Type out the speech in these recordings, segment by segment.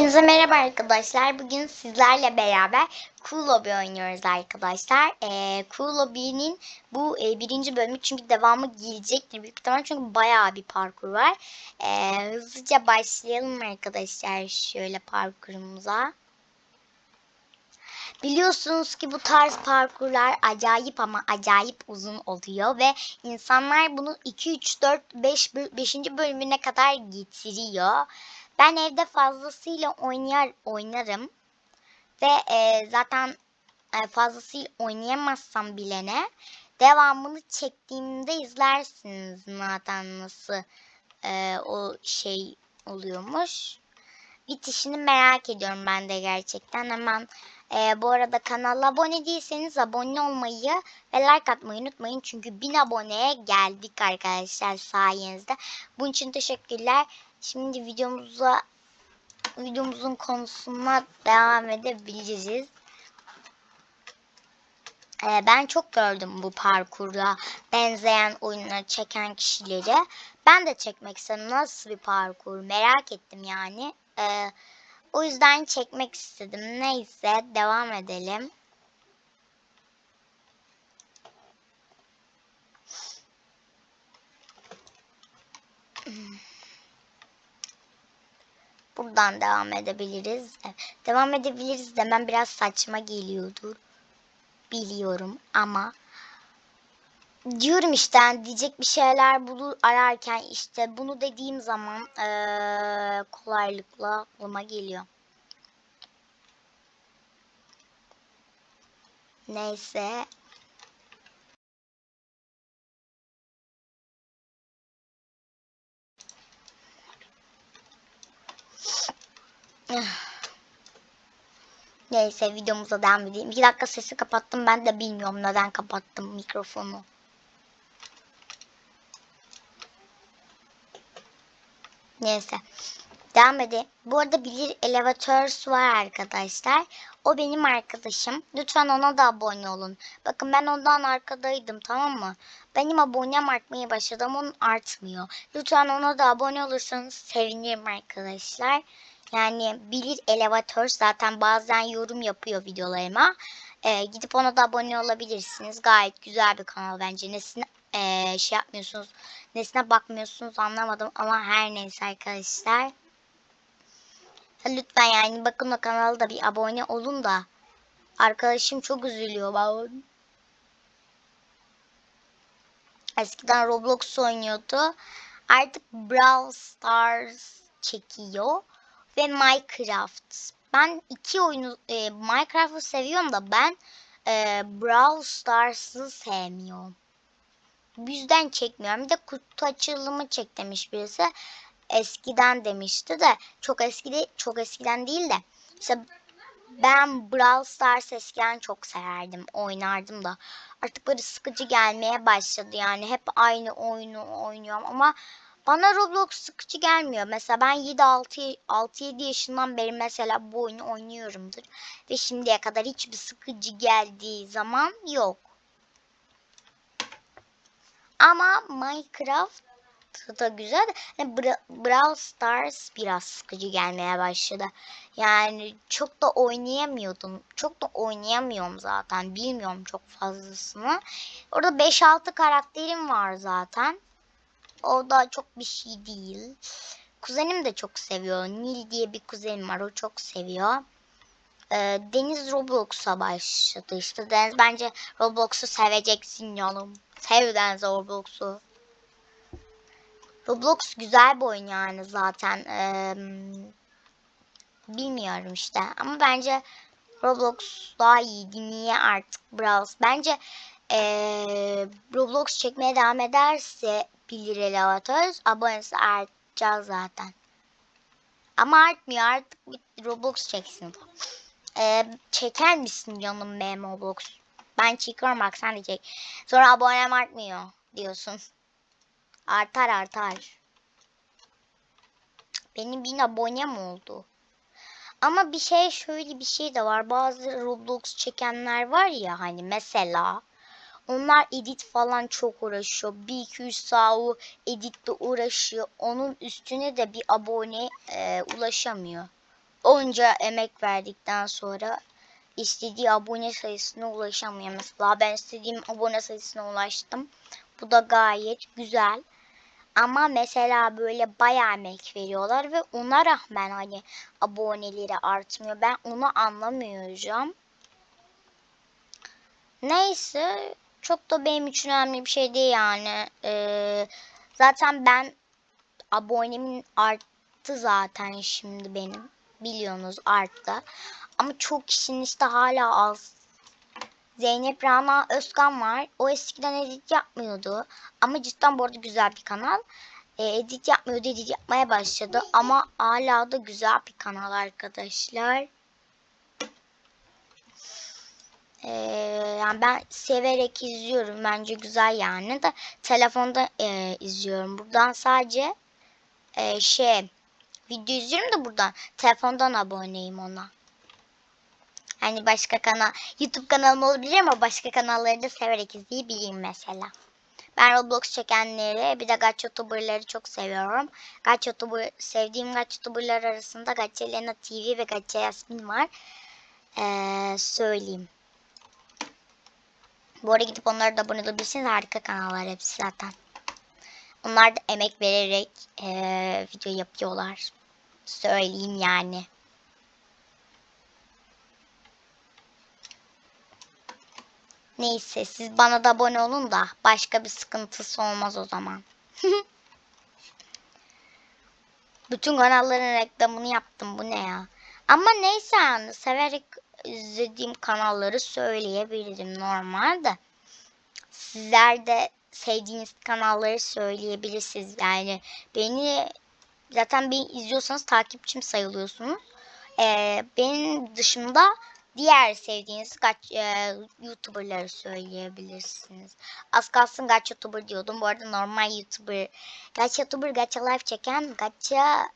Hepinize merhaba arkadaşlar. Bugün sizlerle beraber Cool Lobby oynuyoruz arkadaşlar. Ee, cool Lobby'nin bu e, birinci bölümü çünkü devamı gelecektir büyük ihtimal çünkü bayağı bir parkur var. Ee, hızlıca başlayalım arkadaşlar şöyle parkurumuza. Biliyorsunuz ki bu tarz parkurlar acayip ama acayip uzun oluyor ve insanlar bunu 2, 3, 4, 5, 5. bölümüne kadar getiriyor. Ben evde fazlasıyla oynar oynarım ve e, zaten e, fazlasıyla oynayamazsam bile ne devamını çektiğimde izlersiniz zaten nasıl e, o şey oluyormuş. Bitişini merak ediyorum ben de gerçekten. Hemen e, bu arada kanala abone değilseniz abone olmayı ve like atmayı unutmayın. Çünkü 1000 aboneye geldik arkadaşlar sayenizde. Bunun için teşekkürler. Şimdi videomuza videomuzun konusuna devam edebiliriz. Ee, ben çok gördüm bu parkurda benzeyen oyunları çeken kişileri. Ben de çekmek istedim. Nasıl bir parkur merak ettim yani. Ee, o yüzden çekmek istedim. Neyse devam edelim. Buradan devam edebiliriz. Devam edebiliriz demem biraz saçma geliyordur. Biliyorum ama diyorum işte yani diyecek bir şeyler bulur ararken işte bunu dediğim zaman ee, kolaylıkla aklıma geliyor. Neyse Neyse videomuza devam edeyim. 2 dakika sesi kapattım. Ben de bilmiyorum neden kapattım mikrofonu. Neyse. Devam edelim. Bu arada Bilir Elevators var arkadaşlar. O benim arkadaşım. Lütfen ona da abone olun. Bakın ben ondan arkadaydım tamam mı? Benim abonem artmaya başladı ama onun artmıyor. Lütfen ona da abone olursanız sevinirim arkadaşlar. Yani bilir elevatör zaten bazen yorum yapıyor videolarıma. Ee, gidip ona da abone olabilirsiniz. Gayet güzel bir kanal bence. Nesine ee, şey yapmıyorsunuz. Nesine bakmıyorsunuz anlamadım ama her neyse arkadaşlar. Lütfen yani bakın o kanalda bir abone olun da. Arkadaşım çok üzülüyor. Ben... Eskiden Roblox oynuyordu. Artık Brawl Stars çekiyor ve Minecraft. Ben iki oyunu e, Minecraft'ı seviyorum da ben e, Brawl Stars'ı sevmiyorum. Yüzden çekmiyorum. Bir de kutu açılımı çek demiş birisi. Eskiden demişti de çok eskide çok eskiden değil de işte ben Brawl Stars eskiden çok severdim. Oynardım da. Artık böyle sıkıcı gelmeye başladı. Yani hep aynı oyunu oynuyorum ama bana Roblox sıkıcı gelmiyor. Mesela ben 7-6-7 yaşından beri mesela bu oyunu oynuyorumdur. Ve şimdiye kadar hiçbir sıkıcı geldiği zaman yok. Ama Minecraft da güzel. Yani Bra Brawl Stars biraz sıkıcı gelmeye başladı. Yani çok da oynayamıyordum. Çok da oynayamıyorum zaten. Bilmiyorum çok fazlasını. Orada 5-6 karakterim var zaten. O da çok bir şey değil. Kuzenim de çok seviyor. Nil diye bir kuzenim var. O çok seviyor. Ee, Deniz Roblox'a başladı işte. Deniz bence Roblox'u seveceksin canım. Sev Deniz Roblox'u. Roblox güzel bir oyun yani zaten. Ee, bilmiyorum işte. Ama bence Roblox daha iyi. Niye artık Browse? Bence ee, Roblox çekmeye devam ederse 1 lirayla atarız. Abonesi artacağız zaten. Ama artmıyor artık bir Roblox çeksin. Ee, çeker misin canım benim Roblox? Ben çekiyorum bak sen de çek. Sonra abonem artmıyor diyorsun. Artar artar. Benim bin abonem oldu. Ama bir şey şöyle bir şey de var. Bazı Roblox çekenler var ya hani mesela onlar edit falan çok uğraşıyor. Bir iki üç saat editle uğraşıyor. Onun üstüne de bir abone e, ulaşamıyor. onca emek verdikten sonra istediği abone sayısına ulaşamıyor. Mesela ben istediğim abone sayısına ulaştım. Bu da gayet güzel. Ama mesela böyle bayağı emek veriyorlar ve ona rağmen hani aboneleri artmıyor. Ben onu anlamıyorum. Neyse çok da benim için önemli bir şey değil yani. Ee, zaten ben abonemin arttı zaten şimdi benim. Biliyorsunuz arttı. Ama çok kişinin işte hala az. Zeynep Rana Özkan var. O eskiden edit yapmıyordu. Ama cidden bu arada güzel bir kanal. E, edit yapmıyordu, edit yapmaya başladı. Ama hala da güzel bir kanal arkadaşlar. E, yani ben severek izliyorum. Bence güzel yani. Da telefonda e, izliyorum. Buradan sadece e, şey video izliyorum da buradan. Telefondan aboneyim ona. Hani başka kanal, YouTube kanalım olabilir ama başka kanalları da severek izleyebileyim mesela. Ben Roblox çekenleri bir de Gacha YouTuber'ları çok seviyorum. Gacha YouTuber, sevdiğim Gacha YouTuber'lar arasında Gacha Elena TV ve Gacha Yasmin var. Ee, söyleyeyim. Bu arada gidip onlara da abone olabilirsiniz. Harika kanallar hepsi zaten. Onlar da emek vererek ee, video yapıyorlar. Söyleyeyim yani. Neyse siz bana da abone olun da başka bir sıkıntısı olmaz o zaman. Bütün kanalların reklamını yaptım bu ne ya. Ama neyse yani severek izlediğim kanalları söyleyebilirim normalde. Sizler de sevdiğiniz kanalları söyleyebilirsiniz. Yani beni zaten beni izliyorsanız takipçim sayılıyorsunuz. Ee, benim dışımda diğer sevdiğiniz kaç e, YouTuber'ları söyleyebilirsiniz. Az kalsın kaç YouTuber diyordum. Bu arada normal YouTuber, kaç YouTuber, gacha live çeken, gacha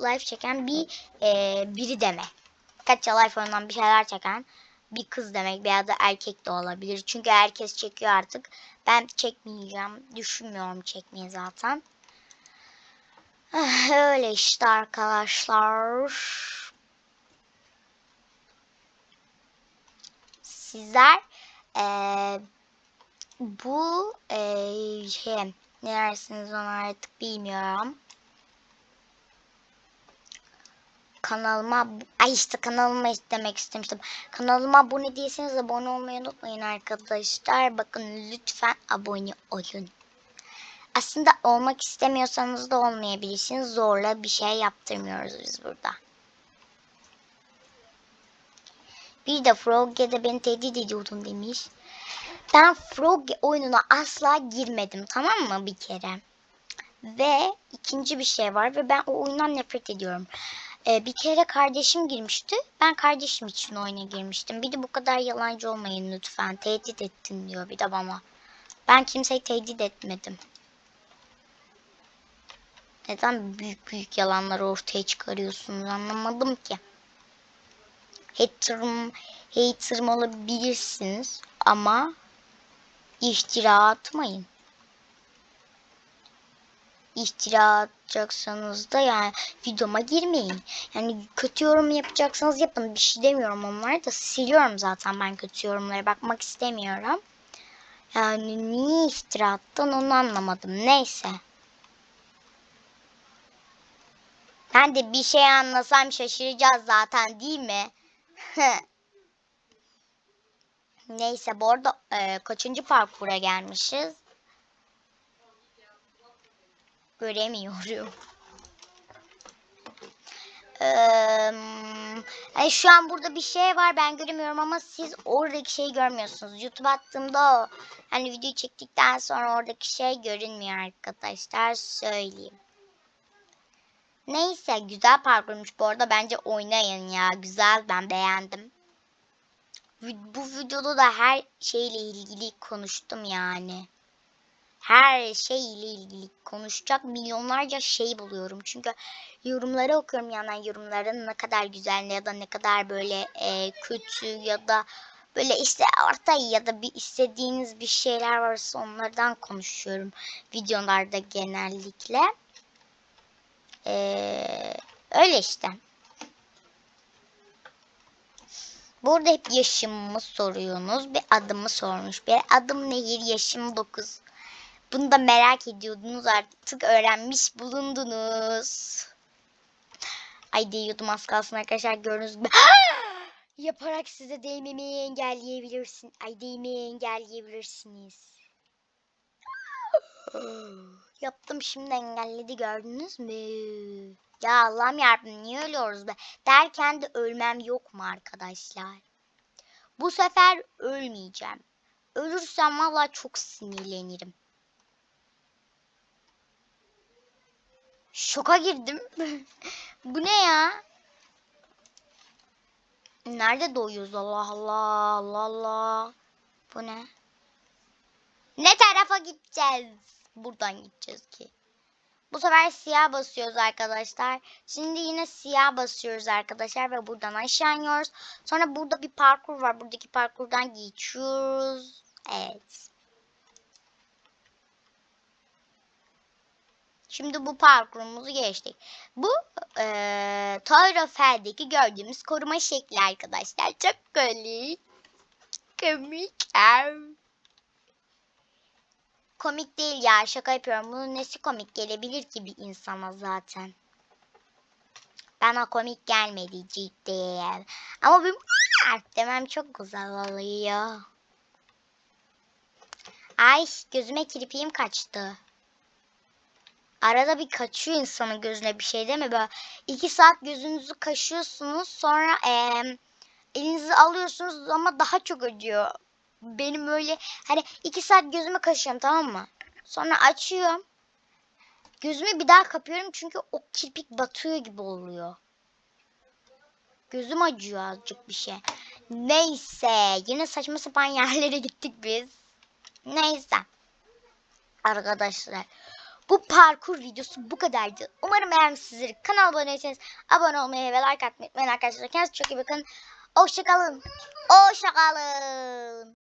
live çeken bir e, biri demek. Gacha live oyundan bir şeyler çeken bir kız demek veya da erkek de olabilir. Çünkü herkes çekiyor artık. Ben çekmeyeceğim. Düşünmüyorum çekmeyi zaten. Öyle işte arkadaşlar. sizler e, bu e, şey ne dersiniz ona artık bilmiyorum. Kanalıma ay işte kanalıma demek istemiştim. Kanalıma abone değilseniz abone olmayı unutmayın arkadaşlar. Bakın lütfen abone olun. Aslında olmak istemiyorsanız da olmayabilirsiniz. Zorla bir şey yaptırmıyoruz biz burada. Bir de Frogge'de beni tehdit ediyordun demiş. Ben Frogge oyununa asla girmedim tamam mı bir kere. Ve ikinci bir şey var ve ben o oyundan nefret ediyorum. Ee, bir kere kardeşim girmişti. Ben kardeşim için oyuna girmiştim. Bir de bu kadar yalancı olmayın lütfen. Tehdit ettin diyor bir de bana. Ben kimseyi tehdit etmedim. Neden büyük büyük yalanları ortaya çıkarıyorsunuz anlamadım ki haterim, haterim olabilirsiniz ama iftira atmayın. İftira atacaksanız da yani videoma girmeyin. Yani kötü yorum yapacaksanız yapın. Bir şey demiyorum onlara da siliyorum zaten ben kötü yorumlara bakmak istemiyorum. Yani niye iftira attın onu anlamadım. Neyse. Ben de bir şey anlasam şaşıracağız zaten değil mi? Neyse bu arada e, kaçıncı parkura gelmişiz? Göremiyorum. Ee, şu an burada bir şey var ben göremiyorum ama siz oradaki şeyi görmüyorsunuz. YouTube attığımda o hani video çektikten sonra oradaki şey görünmüyor arkadaşlar söyleyeyim. Neyse güzel parkurmuş bu arada bence oynayın ya güzel ben beğendim. Bu videoda da her şeyle ilgili konuştum yani. Her şeyle ilgili konuşacak milyonlarca şey buluyorum. Çünkü yorumları okuyorum yani yorumların ne kadar güzel ya da ne kadar böyle e, kötü ya da böyle işte orta ya da bir istediğiniz bir şeyler varsa onlardan konuşuyorum videolarda genellikle. Ee, öyle işte. Burada hep yaşımı soruyorsunuz. Bir adımı sormuş. Bir adım Nehir, yaşım 9. Bunu da merak ediyordunuz artık öğrenmiş bulundunuz. Ay değiyordum az kalsın arkadaşlar gördüğünüz gibi. Yaparak size değmemi engelleyebilirsin. Ay değmeyi engelleyebilirsiniz. Yaptım şimdi engelledi gördünüz mü? Ya Allah'ım yarabbim niye ölüyoruz be? Derken de ölmem yok mu arkadaşlar? Bu sefer ölmeyeceğim. Ölürsem valla çok sinirlenirim. Şoka girdim. Bu ne ya? Nerede doğuyoruz Allah Allah Allah Allah. Bu ne? Ne tarafa gideceğiz? Buradan gideceğiz ki. Bu sefer siyah basıyoruz arkadaşlar. Şimdi yine siyah basıyoruz arkadaşlar ve buradan aşağı iniyoruz. Sonra burada bir parkur var. Buradaki parkurdan geçiyoruz. Evet. Şimdi bu parkurumuzu geçtik. Bu eee Toy Fel'deki gördüğümüz koruma şekli arkadaşlar. Çok komik. Komik. Komik değil ya şaka yapıyorum. Bunun nesi komik gelebilir ki bir insana zaten. Bana komik gelmedi cidden. Ama benim demem çok güzel oluyor. Ay gözüme kirpiğim kaçtı. Arada bir kaçıyor insanın gözüne bir şey değil mi? Böyle iki saat gözünüzü kaşıyorsunuz sonra eee elinizi alıyorsunuz ama daha çok acıyor. Benim öyle hani iki saat gözümü kaşıyorum tamam mı? Sonra açıyorum. Gözümü bir daha kapıyorum çünkü o kirpik batıyor gibi oluyor. Gözüm acıyor azıcık bir şey. Neyse yine saçma sapan yerlere gittik biz. Neyse. Arkadaşlar bu parkur videosu bu kadardı. Umarım beğenmişsinizdir. Kanala abone abone olmayı ve like atmayı unutmayın arkadaşlar. Kendinize çok iyi bakın. Hoşçakalın. Hoşçakalın.